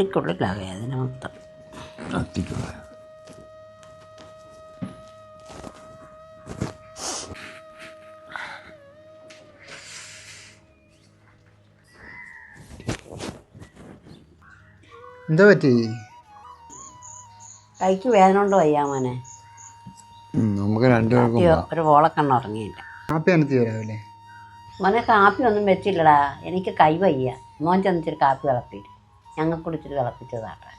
ഛാത്തിക്കുള്ളിലാണ് വേദന മൊത്തം. എന്താ പറ്റി? കൈക്ക് വേദന കൊണ്ട് വയ്യാ മോനെ? നമുക്ക് രണ്ടുപേർക്കും അയ്യോ ഒരു വോളക്കണ്ണ ഉറങ്ങിയില്ല. വരാമല്ലേ മോനെ കാപ്പി ഒന്നും വെച്ചില്ലടാ. എനിക്ക് കൈ വയ്യ. മോൻ ചെന്നിച്ചിരി കാപ്പി തിളപ്പിട്ട് ഞങ്ങൾ കുടിച്ചിട്ട് തിളപ്പിച്ചതാട്ടെ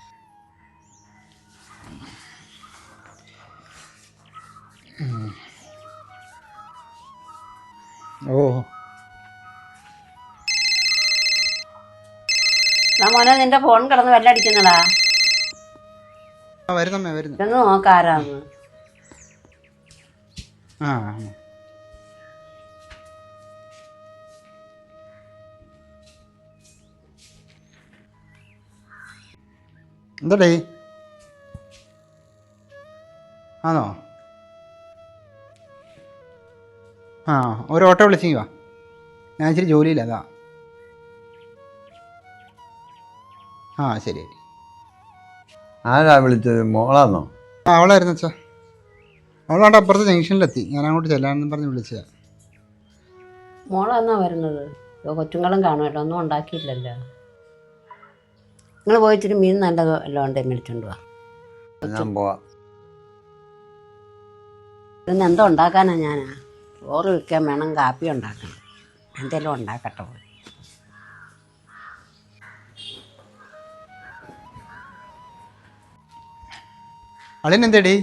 ഓ. മോനെ നിന്റെ ഫോൺ കിടന്ന് വെല്ലടിക്കുന്നടാ. ആ വരുന്നമ്മേ വരുന്നു. നോക്കാരാന്ന് ആ എന്താടേ? ആണോ? ആ ഒരു ഓട്ടോ വിളിച്ചെങ്കിൽ വാ. ഞാൻ ഇച്ചിരി ജോലിയില്ല അതാ. ആ ശരി. ശരി ആരാ വിളിച്ചത്? മോളാന്നോ? ആ അവളായിരുന്നു അച്ഛാ. അവളാണ്ട് അപ്പുറത്തെ ജംഗ്ഷനിലെത്തി. ഞാൻ അങ്ങോട്ട് ചെല്ലാനെന്നും പറഞ്ഞ് വിളിച്ചതാ. മോളാന്നാ വരുന്നത്? കൊച്ചുങ്ങളും കാണുമല്ലോ ഒന്നും ഉണ്ടാക്കിയില്ലല്ലോ. നിങ്ങൾ പോയിച്ചിട്ട് മീൻ നല്ലത് എല്ലാം ഉണ്ട് മേടിച്ചോണ്ട് വാ. ഞാൻ പോവാം. ഇന്ന് എന്തോ ഉണ്ടാക്കാനാ ഞാൻ ചോറ് വെക്കാൻ വേണം കാപ്പി ഉണ്ടാക്കണം. എന്തെങ്കിലും ഉണ്ടാക്കട്ടെ പോയി. അളിയൻ എന്തേടി?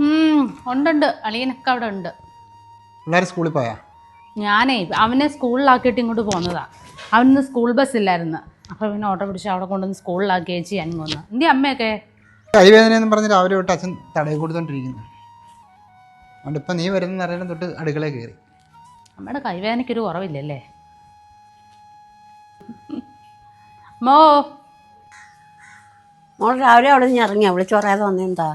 ഉം, ഉണ്ടുണ്ട്. അളിയനൊക്കെ അവിടെ ഉണ്ട്. പിള്ളേർ സ്കൂളിൽ പോയാ? ഞാനേ അവനെ സ്കൂളിലാക്കിയിട്ട് ഇങ്ങോട്ട് പോന്നതാ. അവന് സ്കൂൾ ബസ് ഇല്ലായിരുന്നു. അപ്പോൾ പിന്നെ ഓട്ടോ പിടിച്ച് അവിടെ കൊണ്ടുവന്ന് സ്കൂളിലാക്കി ചേച്ചി ഞാൻ വന്നു. എന്റെ അമ്മയൊക്കെ? കൈവേദനയെന്ന് പറഞ്ഞ് രാവിലെ തൊട്ട് അച്ഛൻ തടയിൽ കൊടുത്തോണ്ടിരിക്കുന്നു. അതുകൊണ്ട് ഇപ്പം നീ വരുന്ന അറിയണം തൊട്ട് അടുക്കളയിൽ കയറി. അമ്മയുടെ കൈവേദനയ്ക്കൊരു കുറവില്ലല്ലേ? മോ മോൾ രാവിലെ അവിടെ നിന്ന് ഇറങ്ങിയാ? വിളിച്ചു പറയാതെ വന്നെന്താ?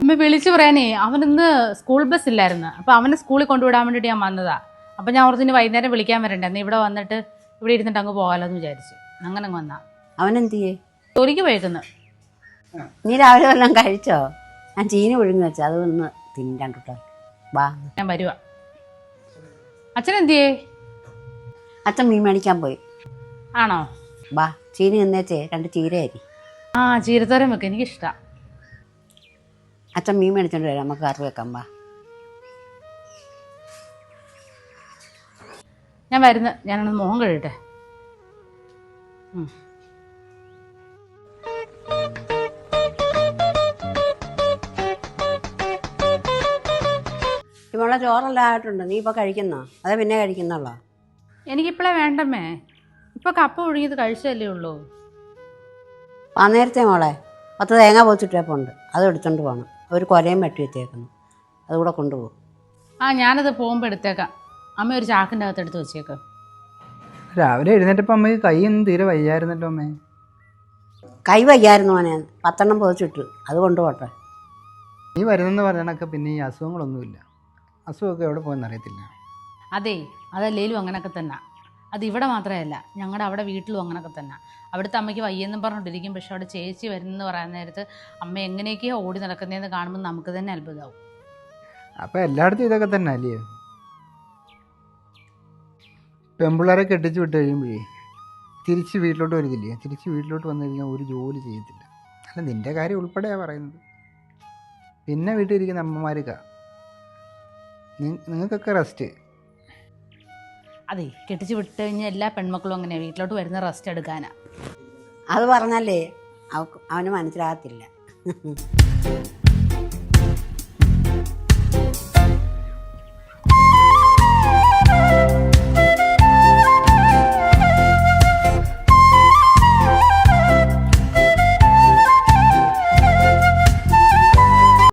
അമ്മ വിളിച്ചു പറയാനേ അവനിന്ന് സ്കൂൾ ബസ് ഇല്ലായിരുന്നു. അപ്പോൾ അവനെ സ്കൂളിൽ കൊണ്ടുവിടാൻ വേണ്ടിയിട്ട് ഞാൻ വന്നതാ. അപ്പം ഞാൻ ഓർത്തിന് വൈകുന്നേരം വിളിക്കാൻ വരണ്ടേ? എന്നാൽ ഇവിടെ വന്നിട്ട് ഇവിടെ ഇരുന്നിട്ട് അങ്ങ് പോകാമല്ലോ എന്ന് വിചാരിച്ചു. അങ്ങനെ വന്ന. വന്നാ തൊലിക്ക് ജോലിക്ക് പോയേക്കുന്നു. നീ രാവിലെ വല്ലതും കഴിച്ചോ? ഞാൻ ചീനി ഒഴുങ്ങി വെച്ചാ അത് ഒന്ന് തിന്നാൻ കേട്ടോ വാ. ഞാൻ വരുവാ. അച്ഛൻ എന്തിയേ അച്ഛൻ മീൻ മേടിക്കാൻ പോയി. ആണോ? വാ ചീനി എന്നേച്ചേ രണ്ട് ചീരയായി ആ ചീരത്തോരൻ വെക്കും. എനിക്കിഷ്ടാ. അച്ഛൻ മീൻ മേടിച്ചോണ്ട് വരാം. നമുക്ക് കറി വെക്കാം. വാ. ഞാൻ വരുന്നു. ഞാനൊന്ന് മോഹം കഴിയട്ടെ. ഇവളെ ചോറെല്ലാം ആയിട്ടുണ്ട് നീ ഇപ്പോൾ കഴിക്കുന്നോ? അതോ പിന്നെ കഴിക്കുന്നുള്ളോ എനിക്കിപ്പോഴേ വേണ്ടമ്മേ. ഇപ്പൊ കപ്പ ഒഴുകിയത് കഴിച്ചല്ലേ ഉള്ളൂ. ആ നേരത്തെ മോളെ. പത്ത് തേങ്ങ പോച്ചിട്ടേപ്പുണ്ട് അത് എടുത്തോണ്ട് പോകണം ഒരു കൊലയും വെട്ടി വെച്ചേക്കുന്നു. അതുകൂടെ കൊണ്ടുപോകും. ആ ഞാനത് പോകുമ്പോൾ എടുത്തേക്കാം. അമ്മ ഒരു ചാക്കിന്റെ അകത്ത് എടുത്ത് വെച്ചേക്കാം. രാവിലെ എഴുന്നേറ്റപ്പോൾ അമ്മയ്ക്ക് കൈയൊന്നും തീരെ വയ്യായിരുന്നല്ലോ അമ്മേ. കൈ വയ്യായിരുന്നു മോനെ. പത്തെണ്ണം പോച്ചിട്ടു അത് കൊണ്ടുപോട്ടെ. നീ വരുന്നെന്ന് പറയണൊക്കെ പിന്നെ ഈ അസുഖങ്ങളൊന്നുമില്ല. അസുഖമൊക്കെ എവിടെ പോയെന്ന് അറിയത്തില്ല. അതെ അതല്ലേലും അങ്ങനൊക്കെ തന്നെ. അത് ഇവിടെ മാത്രമല്ല ഞങ്ങളുടെ അവിടെ വീട്ടിലും അങ്ങനൊക്കെ തന്നെ. അവിടുത്തെ അമ്മയ്ക്ക് വയ്യെന്നും പറഞ്ഞുകൊണ്ടിരിക്കും പക്ഷെ അവിടെ ചേച്ചി വരുന്നെന്ന് പറയാൻ നേരത്ത് അമ്മ എങ്ങനെയൊക്കെയോ ഓടി നടക്കുന്നതെന്ന് കാണുമ്പോൾ നമുക്ക് തന്നെ അത്ഭുതമാവും അപ്പോൾ എല്ലായിടത്തും ഇതൊക്കെ തന്നെ അല്ലയോ പെമ്പിള്ളേരെ കെട്ടിച്ച് വിട്ട് കഴിയുമ്പോഴേ തിരിച്ച് വീട്ടിലോട്ട് വരുന്നില്ലേ? തിരിച്ച് വീട്ടിലോട്ട് വന്നു കഴിഞ്ഞാൽ ഒരു ജോലി ചെയ്യത്തില്ല. അല്ല നിന്റെ കാര്യം ഉൾപ്പെടെയാണ് പറയുന്നത്. പിന്നെ വീട്ടിലിരിക്കുന്ന അമ്മമാർക്കാ നിങ്ങൾക്കൊക്കെ റെസ്റ്റ്? അതെ കെട്ടിച്ച് വിട്ട് കഴിഞ്ഞാൽ എല്ലാ പെൺമക്കളും അങ്ങനെ വീട്ടിലോട്ട് വരുന്ന റെസ്റ്റ് എടുക്കാനാ. അത് പറഞ്ഞാലേ അവന് മനസ്സിലാകത്തില്ല.